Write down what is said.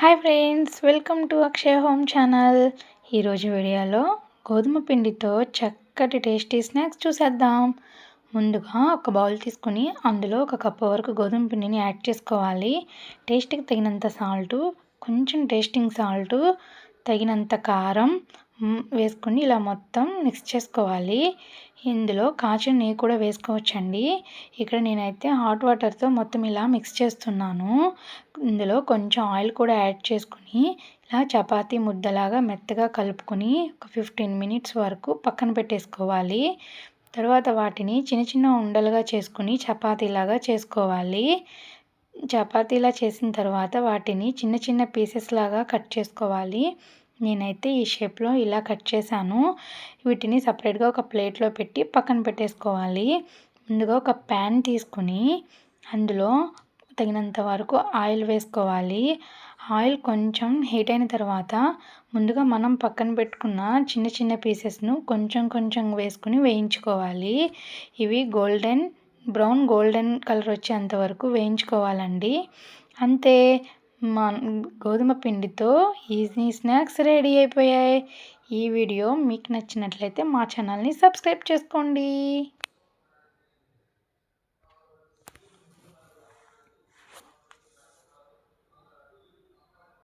Hi friends welcome to Akshaya home channel. ఈరోజు వీడియోలో గోధుమ పిండితో చక్కటి టేస్టీ స్నాక్స్ చూసేద్దాం. ముందుగా ఒక బౌల్ తీసుకుని అందులో ఒక కప్పు వరకు గోధుమ పిండిని యాడ్ చేసుకోవాలి. టేస్ట్కి తగినంత సాల్టు కొంచెం టేస్టింగ్ సాల్టు తగినంత కారం వేసుకొని ఇలా మొత్తం మిక్స్ చేసుకోవాలి. ఇందులో కాచిన నెయ్యి కూడా వేసుకోవచ్చండి. ఇక్కడ నేనైతే హాట్ వాటర్తో మొత్తం ఇలా మిక్స్ చేస్తున్నాను. ఇందులో కొంచెం ఆయిల్ కూడా యాడ్ చేసుకుని ఇలా చపాతీ ముద్దలాగా మెత్తగా కలుపుకొని ఒక ఫిఫ్టీన్ మినిట్స్ వరకు పక్కన పెట్టేసుకోవాలి. తర్వాత వాటిని చిన్న చిన్న ఉండలుగా చేసుకుని చపాతీలాగా చేసుకోవాలి. చపాతీలా చేసిన తర్వాత వాటిని చిన్న చిన్న పీసెస్ లాగా కట్ చేసుకోవాలి. నేనైతే ఈ షేప్లో ఇలా కట్ చేశాను. వీటిని సపరేట్గా ఒక ప్లేట్లో పెట్టి పక్కన పెట్టేసుకోవాలి. ముందుగా ఒక ప్యాన్ తీసుకుని అందులో తగినంత వరకు ఆయిల్ వేసుకోవాలి. ఆయిల్ కొంచెం హీట్ అయిన తర్వాత ముందుగా మనం పక్కన పెట్టుకున్న చిన్న చిన్న పీసెస్ను కొంచెం కొంచెం వేసుకుని వేయించుకోవాలి. ఇవి గోల్డెన్ బ్రౌన్ గోల్డెన్ కలర్ వచ్చేంత వరకు వేయించుకోవాలండి. అంతే మన గోధుమ పిండితో ఈజీ స్నాక్స్ రెడీ అయిపోయాయి. ఈ వీడియో మీకు నచ్చినట్లయితే మా ఛానల్ని సబ్స్క్రైబ్ చేసుకోండి.